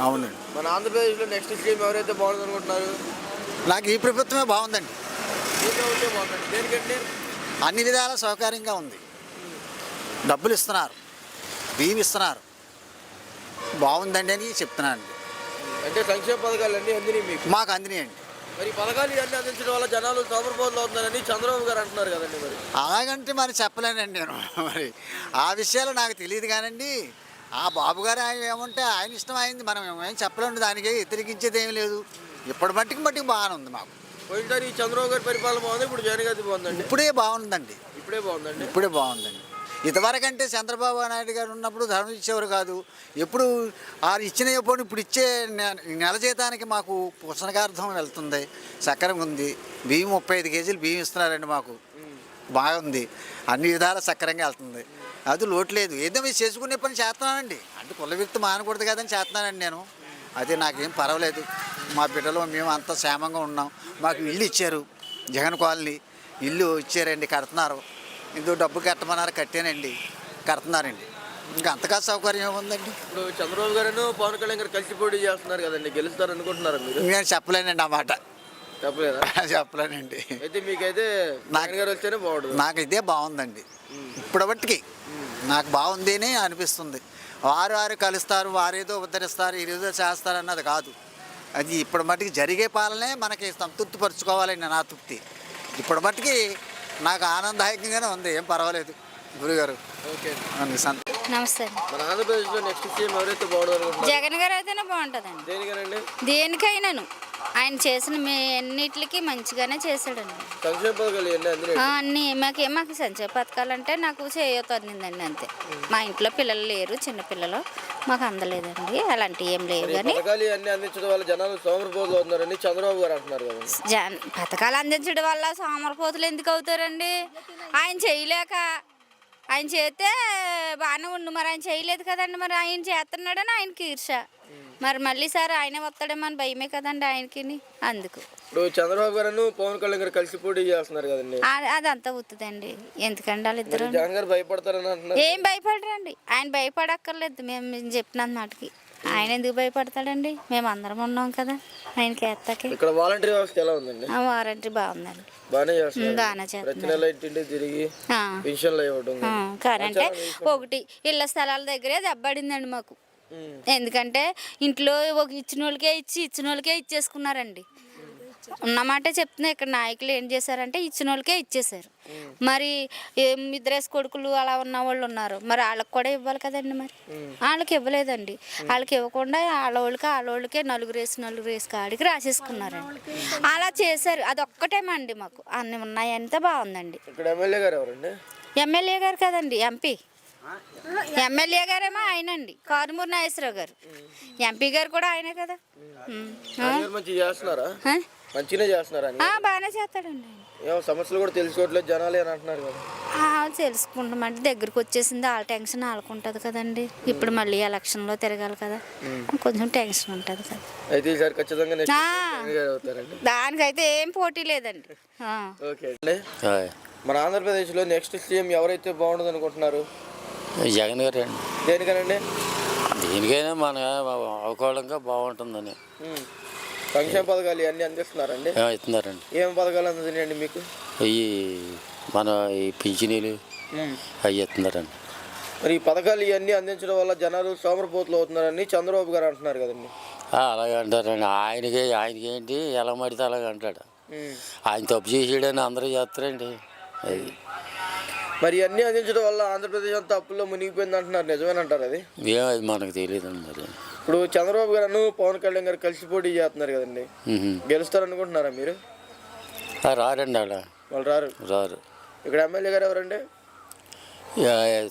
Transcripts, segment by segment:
అవునండి మన ఆంధ్రప్రదేశ్లో నెక్స్ట్ సీఎం ఎవరైతే బాగుంది అనుకుంటున్నారు? నాకు ఈ ప్రభుత్వమే బాగుందండి. అన్ని విధాల సౌకర్యంగా ఉంది. డబ్బులు ఇస్తున్నారు. బియ్యం ఇస్తున్నారు. బాగుందండి అని చెప్తున్నానండి. అంటే సంక్షేమ పథకాలు అన్నీ అందినాయి మీకు? మాకు అందినాయండి. మరి పథకాలు ఇవన్నీ అందించడం వల్ల జనాలు సోమరపోతులు అవుతున్నారని చంద్రబాబు గారు అంటున్నారు కదండి మరి. అలాగంటే మరి చెప్పలేనండి నేను. మరి ఆ విషయాలు నాకు తెలియదు కానండి. ఆ బాబు గారు ఆయన ఏమంటే ఆయన ఇష్టం అయింది. మనం ఏం చెప్పలేండి దానికి వ్యతిరేకించేది ఏమీ లేదు. ఇప్పటి మట్టికి మట్టికి బాగానే ఉంది మాకు. పోయినసారి ఈ చంద్రబాబు గారి పరిపాలన బాగుంది. ఇప్పుడు జగన్ గారి బాగుందండి. ఇప్పుడే బాగుందండి. ఇప్పుడే బాగుందండి. ఇప్పుడే బాగుందండి. ఇంతవరకంటే చంద్రబాబు నాయుడు గారు ఉన్నప్పుడు ధనం ఇచ్చేవారు కాదు. ఎప్పుడు ఆ ఇచ్చిన ఎప్పుడు ఇప్పుడు ఇచ్చే నెల జీతానికి మాకు పుస్తకార్థం వెళ్తుంది. సక్కరంగా ఉంది. బియ్యం ముప్పై ఐదు కేజీలు బియ్యం ఇస్తున్నారండి మాకు. బాగుంది. అన్ని విధాల సక్రంగా వెళ్తుంది. అది లోటు లేదు. ఏదో మీరు చేసుకునే పని చేస్తున్నానండి. అంటే కుల వ్యక్తి మానకూడదు కదని చేస్తున్నానండి నేను. అది నాకేం పర్వాలేదు. మా బిడ్డలు మేము అంతా క్షేమంగా ఉన్నాం. మాకు ఇల్లు ఇచ్చారు. జగన్ కాలనీ. ఇల్లు ఇచ్చారండి కడుతున్నారు. ఇందులో డబ్బు కట్టమన్నారు కట్టానండి. కడుతున్నారండి. ఇంకా అంతగా సౌకర్యం ఏముందండి? ఇప్పుడు చంద్రబాబు గారు పవన్ కళ్యాణ్ గారు కలిసి పోటీ చేస్తున్నారు కదండి. గెలుస్తారు అనుకుంటున్నారా మీరు? నేను చెప్పలేనండి ఆ మాట. చెప్పలేదా? చెప్పలేనండి. అయితే మీకైతే జగన్ గారు వస్తేనే బాగుంటుంది. నాకు ఇదే బాగుందండి. ఇప్పుడు బట్టికి నాకు బాగుంది అని అనిపిస్తుంది. వారు వారు కలుస్తారు వారేదో ఉద్ధరిస్తారు ఇదేదో చేస్తారు అన్నది కాదు. అది ఇప్పుడు మట్టుకి జరిగే పాలనే మనకి సంతృప్తి పరుచుకోవాలండి నా తృప్తి. ఇప్పుడు మట్టుకి నాకు ఆనందదాయకంగానే ఉంది ఏం పర్వాలేదు. గురుగారు ఓకే. నమస్తే నెక్స్ట్ సీఎం ఎవరైతే బాగుంటుంది జగన్ గారు అయితేనే బాగుంటుందండి. దేనికనండి? దేనికైనాను. ఆయన చేసిన మీ అన్నిటికి మంచిగానే చేశాడండి. సంక్షేమ పథకాలు ఇవన్నీ అందినాయి? ఆ, అన్నీ మాకే మాకు సంచయ పథకాలు అంటే నాకు చేయొద్దు అందిందండి అంతే. మా ఇంట్లో పిల్లలు లేరు చిన్న పిల్లలు మాకు అందలేదండి అలాంటివి ఏం లేవు ఈ కానీ పథకాలు ఇవన్నీ అందించడం వల్ల జనాలు సోమరపోతులు అవుతున్నారని చంద్రబాబు గారు అంటున్నారు కదా. జన్ పథకాలు అందించడం వల్ల సోమరపోతులు ఎందుకు అవుతారండి? ఆయన చేయలేక ఆయన చేస్తే బాగానే ఉండు మరి ఆయన చేయలేదు కదండి మరి ఆయన చేస్తున్నాడని ఆయనకి ఈర్ష. మరి మళ్ళీ సార్ ఆయనే వస్తాడేమో అని భయమే కదండి ఆయనకి అందుకు. ఇప్పుడు చంద్రబాబు గారు పవన్ కళ్యాణ్ గారు కలిసి పోటీ చేస్తున్నారు కదండి. అదంతా అవుతుందండి ఎందుకండి వాళ్ళిద్దరు మరి జగన్ గారు భయపడతారని అంటున్నారు. ఏం భయపడరండి. ఆయన భయపడక్కర్లేదు. మేము చెప్పినంత మాటకి. ఆయన ఎందుకు భయపడతాడండి? మేము అందరం ఉన్నాం కదా. ఆయనకి ఎత్తకి. ఇక్కడ వాలంటీర్ వ్యవస్థ ఎలా ఉందండి? వారంటీ బాగుందండి. బాగానే చేస్తున్నారు. తిరిగి. పెన్షన్లు ఇవ్వడం కరెంటే ఒకటి ఇళ్ళ స్థలాల దగ్గరే దెబ్బడిందండి మాకు. ఎందుకంటే ఇంట్లో ఒక ఇచ్చిన వాళ్ళకే ఇచ్చి ఇచ్చిన వాళ్ళకే ఇచ్చేసుకున్నారండి ఉన్నమాట చెప్తున్నా ఇక్కడ నాయకులు ఏం చేశారంటే ఇచ్చిన వాళ్ళకే ఇచ్చేశారు. మరి ఏం ఇద్దరేసి కొడుకులు అలా ఉన్న వాళ్ళు ఉన్నారు. మరి వాళ్ళకి కూడా ఇవ్వాలి కదండి మరి? వాళ్ళకి ఇవ్వలేదండి. వాళ్ళకి ఇవ్వకుండా వాళ్ళోళ్ళకి వాళ్ళోళ్ళకే నలుగురు వేసి నలుగురు వేసి కాడికి రాసేసుకున్నారండి. అలా చేశారు. అదొక్కటేమండి మాకు. అన్ని ఉన్నాయంతా బాగుందండి. ఎమ్మెల్యే గారు కదండి ఎంపీ. ఎమ్మెల్యే గారేమో ఆయనండి. కారుమూరి నాగేశ్వరరావు గారు. ఎంపీ గారు కూడా ఆయనే కదా. బాగానే చేస్తాడండి సమస్యలు కూడా తెలుసుకోవట్లేదు జనాలు అని అంటున్నారు కదా. ఆ, తెలుసుకుంటామంటే దగ్గరికి వచ్చేసింది వాళ్ళ టెన్షన్ వాళ్ళకు ఉంటుంది కదండి. ఇప్పుడు మళ్ళీ ఎలక్షన్లో తిరగాలి కదా. కొంచెం టెన్షన్ ఉంటుంది కదా. దానికైతే ఏం పోటీ లేదండి. మన ఆంధ్రప్రదేశ్లో నెక్స్ట్ సీఎం ఎవరైతే బాగుండదు అనుకుంటున్నారు? జగన్ గారు అండి. దేనికనండి? దేనికైనా మన అవకాశంగా బాగుంటుందని. సంక్షేమ పథకాలు ఇవన్నీ అందిస్తున్నారండి? ఇస్తున్నారండి. ఏం పథకాలు అందుతున్నాయండి మీకు? ఈ మన ఈ పింఛనీలు. అవి ఇస్తున్నారండి. మరి ఈ పథకాలు ఇవన్నీ అందించడం వల్ల జనాలు సోమరపోతులు అవుతున్నారని చంద్రబాబు గారు అంటున్నారు కదండి. అలాగే అంటారండి. ఆయనకి ఆయనకి ఏంటి? ఎలా మడితే అలాగ అంటాడు. ఆయన తప్పు చేసాడని అందరూ చేస్తారండి. అది మరి ఇవన్నీ అందించడం వల్ల ఆంధ్రప్రదేశ్ అంతా అప్పుల్లో మునిగిపోయింది అంటున్నారు. నిజమేనంటారు అది? ఏం అది మనకు తెలియదండి మరి ఇప్పుడు చంద్రబాబు గారు పవన్ కళ్యాణ్ గారు కలిసి పోటీ చేస్తున్నారు కదండి. గెలుస్తారు అనుకుంటున్నారా మీరు? రారండి ఆడ. వాళ్ళు రారు. రారు. ఇక్కడ ఎమ్మెల్యే గారు ఎవరండి?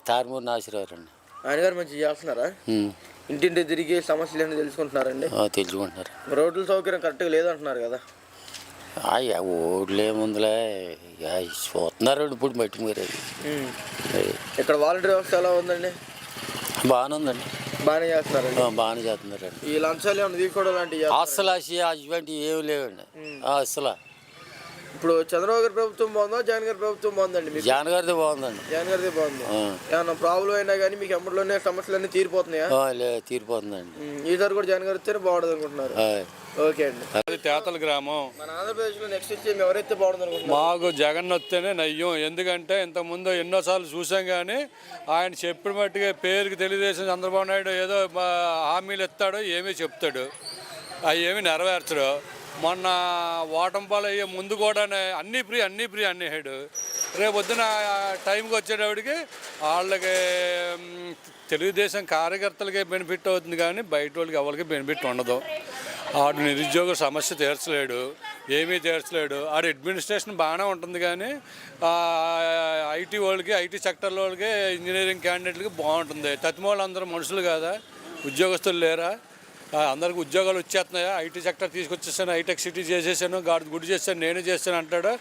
తారుమూరు నాసిరారండి ఆయన గారు మంచిగా చేస్తున్నారా? ఇంటింటి తిరిగి సమస్యలు ఏంటో తెలుసుకుంటున్నారండి? తెలుసుకుంటున్నారు. రోడ్ల సౌకర్యం కరెక్ట్గా లేదంటున్నారు కదా. ఓట్లు ఏముందిలే చూస్తున్నారు ఇప్పుడు మట్టి మీరు. ఇక్కడ వాలంటీర్ వ్యవస్థ ఎలా ఉందండి? బాగానే ఉందండి. బాగానే చేస్తున్నారండి. ఆ, బాగానే చేస్తున్నారండి. ఈ లంచాలు ఏమైనా తీసుకోవడం చేస్తున్నారా? అసలు అటువంటి ఏమి లేవండి. అసలు. ఇప్పుడు చంద్రబాబు గారి ప్రభుత్వం బాగుందా? జగన్ గారి ప్రభుత్వం బాగుందండి మీకు? జాన్ గారిది బాగుందండి. జగన్ గారిది బాగుంది. ఆ. ఏమన్నా ప్రాబ్లం అయినా కానీ మీకు ఎమ్మటిలోనే సమస్యలన్నీ తీరిపోతున్నాయా? ఆ, లే తీరిపోతుందండి. ఈసారి కూడా జగన్ గారు ఇస్తేనే బాగుంటుంది అనుకుంటున్నారు. ఆ. ఓకే అండి. అది తేతల గ్రామం. మన ఆంధ్రప్రదేశ్లో నెక్స్ట్ ఇచ్చి ఎవరైతే బాగుంటుంది అనుకుంటున్నారు. మాకు జగన్ వస్తేనే నయ్యం. ఎందుకంటే ఇంతకుముందు ఎన్నోసార్లు చూసాం కానీ ఆయన చెప్పిన మట్టుగా పేరుకి తెలుగుదేశం చంద్రబాబు నాయుడు ఏదో హామీలు ఇస్తాడు ఏమీ చెప్తాడు. అవి ఏమీ నెరవేర్చడు మొన్న ఓటంపాలు అయ్యే ముందు కూడా అన్నీ ఫ్రీ అన్నీ ఫ్రీ అన్నేసాడు రేపు పొద్దున టైంకి వచ్చేటప్పటికి వాళ్ళకి తెలుగుదేశం కార్యకర్తలకే బెనిఫిట్ అవుతుంది కానీ బయట వాళ్ళకి ఎవరికి బెనిఫిట్ ఉండదు. ఆడు నిరుద్యోగ సమస్య తీర్చలేడు ఏమీ తీర్చలేడు. ఆడు అడ్మినిస్ట్రేషన్ బాగానే ఉంటుంది కానీ ఐటీ వాళ్ళకి ఐటీ సెక్టర్ వాళ్ళకి ఇంజనీరింగ్ క్యాండిడేట్లకి బాగుంటుంది. తత్తిమూలు అందరూ మనుషులు కాదా? ఉద్యోగస్తులు లేరా? అందరికి ఉద్యోగాలు వచ్చేస్తున్నాయా? ఐటీ సెక్టర్ తీసుకొచ్చేసాను హైటెక్ సిటీ చేసేసాను గాడి గుడి చేశాను నేను చేశాను అంటాడు.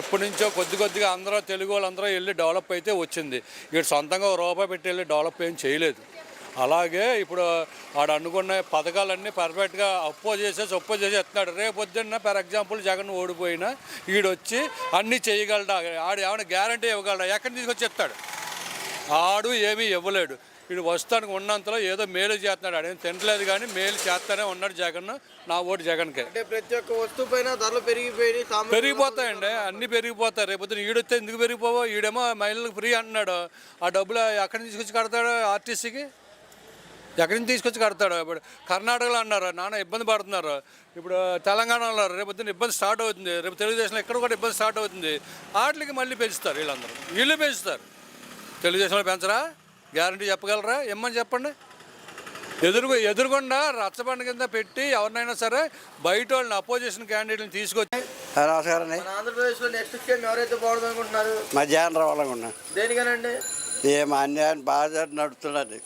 ఎప్పటి నుంచో కొద్ది కొద్దిగా అందరూ తెలుగు వాళ్ళందరూ వెళ్ళి డెవలప్ అయితే వచ్చింది. ఇక్కడ సొంతంగా రూపాయి పెట్టి వెళ్ళి డెవలప్ ఏం చేయలేదు. అలాగే ఇప్పుడు ఆడు అనుకున్న పథకాలన్నీ పర్ఫెక్ట్గా అప్పో చేసేసి ఒప్పో చేసి ఎత్తున్నాడు. రేపు పొద్దున్న ఫర్ ఎగ్జాంపుల్ జగన్ ఓడిపోయినా ఈడొచ్చి అన్నీ చేయగలడా? ఆడు ఏమైనా గ్యారంటీ ఇవ్వగలడా? ఎక్కడి తీసుకొచ్చి చెప్తాడు ఆడు ఏమీ ఇవ్వలేడు. వీడు వస్తానికి ఉన్నంతలో ఏదో మేలు చేస్తున్నాడు. ఆడేం తినట్లేదు కానీ మేలు చేస్తానే ఉన్నాడు జగన్ నా ఓటు జగన్కే. అంటే ప్రతి ఒక్క వస్తువు పైన ధరలు పెరిగిపోయి పెరిగిపోతాయండి అన్నీ పెరిగిపోతాయి. రేపు పొద్దున ఈడొస్తే ఎందుకు పెరిగిపోవో? ఈడేమో మహిళలకు ఫ్రీ అంటున్నాడు. ఆ డబ్బులు ఎక్కడి నుంచి తీసుకొచ్చి కడతాడు ఆర్టీసీకి? ఎక్కడి నుంచి తీసుకొచ్చి కడతాడు? ఇప్పుడు కర్ణాటకలో అన్నారు నాన్న ఇబ్బంది పడుతున్నారు. ఇప్పుడు తెలంగాణలో అన్నారు రేపు పొద్దున్న ఇబ్బంది స్టార్ట్ అవుతుంది. రేపు తెలుగుదేశంలో ఎక్కడ కూడా ఇబ్బంది స్టార్ట్ అవుతుంది. వాటికి మళ్ళీ పెంచుతారు వీళ్ళందరూ. వీళ్ళు పెంచుతారు. తెలుగుదేశంలో పెంచరా? గ్యారంటీ చెప్పగలరా? ఇమ్మని చెప్పండి? ఎదురు ఎదురుకుండా రచ్చబండ కింద పెట్టి ఎవరినైనా సరే బయట వాళ్ళని అపోజిషన్ క్యాండిడేట్ని తీసుకొచ్చి నమస్కారం అండి. మన ఆంధ్రప్రదేశ్లో నెక్స్ట్ ఇచ్చే ఎవరైతే బాగుంటుంది అనుకుంటున్నారు మధ్యాహ్నం రావాలనుకున్నా దేనికనండి? ఏం అన్యాయం బాగా నడుతున్నాడు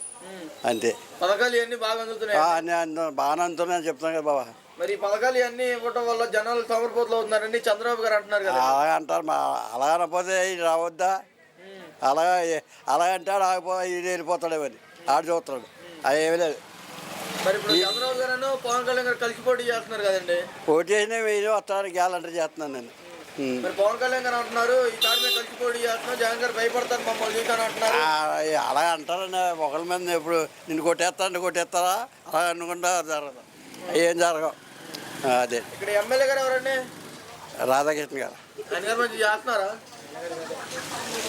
అంతే. పథకాలు ఇవన్నీ బాగా అందుతున్నాయి? ఆ అన్యాయం బాగానే అందుతున్నాయని చెప్తున్నాను కదా బాబా. మరి ఈ పథకాలు ఇవన్నీ ఇవ్వటం వల్ల జనాలు సోమరిపోతులు అవుతున్నారండి చంద్రబాబు గారు అంటున్నారు కదా. అలాగే అంటారు మా అలాగ అనపోతే ఇది రావద్దా అలాగా అలాగంటాడు ఆగిపో ఇది వెళ్ళిపోతాడు అని. ఆడు చూస్తున్నాడు. అది ఏమీ లేదు. మరి ఇప్పుడు చంద్రబాబు గారు పవన్ కళ్యాణ్ గారు కలిసి పోటీ చేస్తున్నారు కదండి. ఓటు చేసిన వెయ్యి వస్తాను గ్యాలంటీ చేస్తున్నాను నేను. మరి పవన్ కళ్యాణ్ గారు అంటున్నారు ఈసారి మేము కలిసి పోటీ చేస్తున్నాం జగన్ గారు భయపడతారు మమ్మల్ని చూసాను అంటున్నారు. ఆ, అలాగ అంటారండి ఒకరి మీద ఇప్పుడు నిన్ను కొట్టేస్తాను కొట్టేస్తారా? అలా అనుకుంటా జరగదు. ఏం జరగవు. అదే. ఇక్కడ ఎమ్మెల్యే గారు ఎవరండి? రాధాకృష్ణ గారు. చేస్తున్నారా?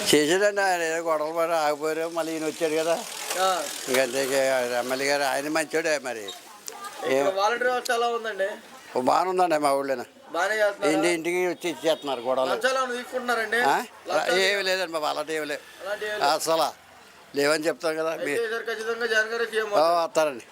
చేసాడండి ఆయన ఏదో గొడవలు పడి ఆగిపోయారు. మళ్ళీ ఈయన వచ్చాడు కదా. ఇంకంతే ఇక ఎమ్మెల్యే గారు ఆయన మంచోడే మరి. ఇక్కడ వాలంటీర్ వ్యవస్థ ఎలా ఉందండి? ఓ బాగానే ఉందండి మా ఊళ్ళోనే. బాగానే ఇంటి ఇంటికి వచ్చి ఇచ్చేస్తున్నారు గొడవలు. ఏమి లేదండి బాబు అలాంటి ఏమి లేవు. ఏం అసలు లేవని చెప్తాం కదా. వస్తారండి.